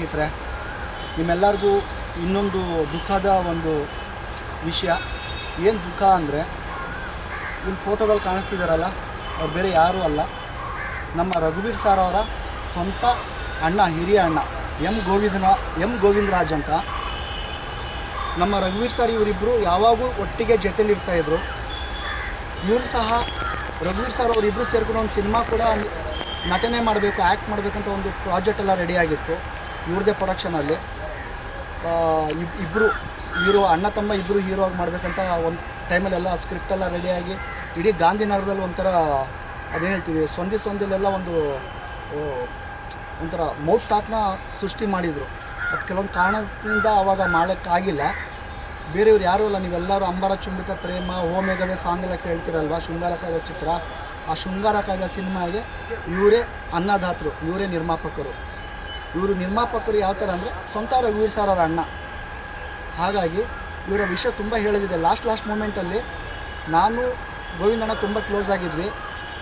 ಸ್ನೇಹಿತರೆ, ನಿಮ್ಮೆಲ್ಲರಿಗೂ ಇನ್ನೊಂದು ದುಃಖದ ಒಂದು ವಿಷಯ. ಏನು ದುಃಖ ಅಂದರೆ, ಇಲ್ಲಿ ಫೋಟೋದಲ್ಲಿ ಕಾಣಿಸ್ತಿದ್ದಾರಲ್ಲ ಅವ್ರು ಬೇರೆ ಯಾರೂ ಅಲ್ಲ. ನಮ್ಮ ರಘುವೀರ್ ಸಾರ್ ಅವರ ಸ್ವಂತ ಅಣ್ಣ, ಹಿರಿಯ ಅಣ್ಣ, ಎಂ ಗೋವಿಂದನ, ಎಂ ಗೋವಿಂದರಾಜ್ ಅಂತ. ನಮ್ಮ ರಘುವೀರ್ ಸರ್ ಇವರಿಬ್ಬರು ಯಾವಾಗಲೂ ಒಟ್ಟಿಗೆ ಜೊತೆಲಿರ್ತಾಯಿದ್ರು ಇವರು ಸಹ, ರಘುವೀರ್ ಸರ್ ಅವರಿಬ್ಬರು ಸೇರ್ಕೊಂಡು ಒಂದು ಸಿನಿಮಾ ಕೂಡ ನಟನೆ ಮಾಡಬೇಕು ಆ್ಯಕ್ಟ್ ಮಾಡಬೇಕಂತ ಒಂದು ಪ್ರಾಜೆಕ್ಟ್ ಎಲ್ಲ ರೆಡಿ ಇವ್ರದ್ದೇ ಪ್ರೊಡಕ್ಷನಲ್ಲಿ ಇಬ್ಬರು ಹೀರೋ ಅಣ್ಣ ತಮ್ಮ ಇಬ್ಬರು ಹೀರೋ ಆಗಿ ಮಾಡಬೇಕಂತ ಒಂದು ಟೈಮಲ್ಲೆಲ್ಲ ಸ್ಕ್ರಿಪ್ಟೆಲ್ಲ ರೆಡಿಯಾಗಿ ಇಡೀ ಗಾಂಧಿನಗರದಲ್ಲಿ ಒಂಥರ ಅದೇ ಹೇಳ್ತೀವಿ, ಸೊಂದಿ ಸೊಂದಿಲೆಲ್ಲ ಒಂದು ಒಂಥರ ಮೌಟ್ ಟಾಕ್ನ ಸೃಷ್ಟಿ ಮಾಡಿದರು. ಬಟ್ ಕೆಲವೊಂದು ಕಾರಣದಿಂದ ಅವಾಗ ಮಾಡೋಕ್ಕಾಗಿಲ್ಲ ಬೇರೆಯವ್ರು ಯಾರೂ ಅಲ್ಲ, ನೀವೆಲ್ಲರೂ ಅಂಬರ, ಚುಂಬಿತ, ಪ್ರೇಮ ಹೋಮೇಗವೇ ಸಾಂಗ್ ಎಲ್ಲ ಕೇಳ್ತಿರಲ್ವ? ಶೃಂಗಾರ, ಕಾವ್ಯ ಚಿತ್ರ. ಆ ಶೃಂಗಾರ ಕಾಯ ಸಿನಿಮಾಗೆ ಇವರೇ ಅನ್ನದಾತರು ಇವರೇ ನಿರ್ಮಾಪಕರು. ಇವರು ನಿರ್ಮಾಪಕರು ಯಾವ ಥರ ಅಂದರೆ ಸ್ವಂತ ರಘುವೀರ್ ಸರ್ ಅವರ ಅಣ್ಣ. ಹಾಗಾಗಿ ಇವರ ವಿಷಯ ತುಂಬ ಹೇಳಿದಿದೆ. ಲಾಸ್ಟ್ ಲಾಸ್ಟ್ ಮೂಮೆಂಟಲ್ಲಿ ನಾನು ಗೋವಿಂದಣ್ಣ ತುಂಬ ಕ್ಲೋಸ್ ಆಗಿದ್ವಿ.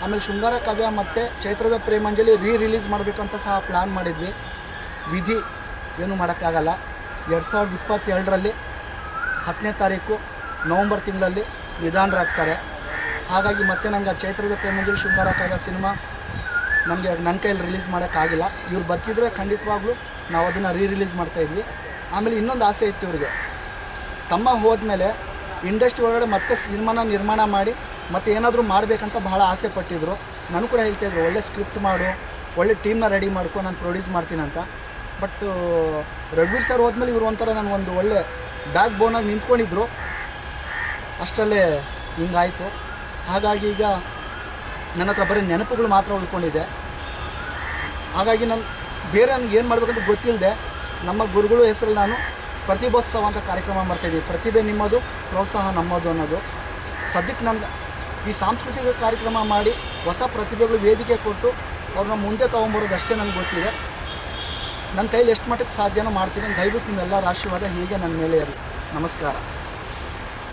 ಆಮೇಲೆ ಶೃಂಗಾರ ಕಾವ್ಯ ಮತ್ತು ಚೈತ್ರದ ಪ್ರೇಮಾಂಜಲಿ ರೀ ರಿಲೀಸ್ ಮಾಡಬೇಕಂತ ಸಹ ಪ್ಲ್ಯಾನ್ ಮಾಡಿದ್ವಿ. ವಿಧಿ ಏನು ಮಾಡೋಕ್ಕಾಗಲ್ಲ. ಎರಡು ಸಾವಿರದ ಇಪ್ಪತ್ತೆರಡರಲ್ಲಿ ಹತ್ತನೇ ತಾರೀಕು ನವಂಬರ್ ತಿಂಗಳಲ್ಲಿ ನಿಧಾನರಾಗ್ತಾರೆ. ಹಾಗಾಗಿ ಮತ್ತೆ ನನಗೆ ಚೈತ್ರದ ಪ್ರೇಮಾಂಜಲಿ ಶೃಂಗಾರ ಕಾವ್ಯ ಸಿನಿಮಾ ನಮಗೆ ನನ್ನ ಕೈಯಲ್ಲಿ ರಿಲೀಸ್ ಮಾಡೋಕ್ಕಾಗಿಲ್ಲ. ಇವ್ರು ಬದುಕಿದ್ರೆ ಖಂಡಿತವಾಗ್ಲೂ ನಾವು ಅದನ್ನು ರೀ ರಿಲೀಸ್ ಮಾಡ್ತಾಯಿದ್ವಿ ಆಮೇಲೆ ಇನ್ನೊಂದು ಆಸೆ ಇತ್ತು ಇವ್ರಿಗೆ. ತಮ್ಮ ಹೋದ್ಮೇಲೆ ಇಂಡಸ್ಟ್ರಿ ಒಳಗಡೆ ಮತ್ತೆ ಸಿನಿಮಾನ ನಿರ್ಮಾಣ ಮಾಡಿ, ಮತ್ತೆ ಏನಾದರೂ ಮಾಡಬೇಕಂತ ಬಹಳ ಆಸೆ ಪಟ್ಟಿದ್ರು. ನಾನು ಕೂಡ ಹೇಳ್ತಾಯಿದ್ರು ಒಳ್ಳೆ ಸ್ಕ್ರಿಪ್ಟ್ ಮಾಡು, ಒಳ್ಳೆ ಟೀಮ್ನ ರೆಡಿ ಮಾಡ್ಕೊ, ನಾನು ಪ್ರೊಡ್ಯೂಸ್ ಮಾಡ್ತೀನಿ ಅಂತ. ಬಟ್ ರಘುವೀರ್ ಸರ್ ಹೋದ್ಮೇಲೆ ಇವರು ಒಂಥರ ನನಗೊಂದು ಒಳ್ಳೆ ಬ್ಯಾಕ್ ಬೋನಾಗಿ ನಿಂತ್ಕೊಂಡಿದ್ರು. ಅಷ್ಟರಲ್ಲೇ ಹಿಂಗಾಯಿತು. ಹಾಗಾಗಿ ಈಗ ನನ್ನ ಹತ್ರ ಬರೀ ನೆನಪುಗಳು ಮಾತ್ರ ಉಳ್ಕೊಂಡಿದೆ. ಹಾಗಾಗಿ ನಾನು, ಬೇರೆ ನನಗೆ ಏನು ಮಾಡಬೇಕಂತ ಗೊತ್ತಿಲ್ಲದೆ ನಮ್ಮ ಗುರುಗಳು ಹೆಸರು ನಾನು ಪ್ರತಿಭೋತ್ಸವ ಅಂತ ಕಾರ್ಯಕ್ರಮ ಮಾಡ್ತಾಯಿದ್ದೀನಿ ಪ್ರತಿಭೆ ನಿಮ್ಮದು, ಪ್ರೋತ್ಸಾಹ ನಮ್ಮದು ಅನ್ನೋದು. ಸದ್ಯಕ್ಕೆ ನನಗೆ ಈ ಸಾಂಸ್ಕೃತಿಕ ಕಾರ್ಯಕ್ರಮ ಮಾಡಿ ಹೊಸ ಪ್ರತಿಭೆಗಳು ವೇದಿಕೆ ಕೊಟ್ಟು ಅವ್ರನ್ನ ಮುಂದೆ ತೊಗೊಂಬರೋದು ಅಷ್ಟೇ ನನಗೆ ಗೊತ್ತಿದೆ. ನನ್ನ ಕೈಲಿ ಎಷ್ಟು ಮಟ್ಟಕ್ಕೆ ಸಾಧ್ಯನೋ ಮಾಡ್ತೀನಿ. ದಯವಿಟ್ಟು ನಿಮ್ಮೆಲ್ಲರ ಆಶೀರ್ವಾದ ಹೀಗೆ ನನ್ನ ಮೇಲೆ ಇರಲಿ. ನಮಸ್ಕಾರ.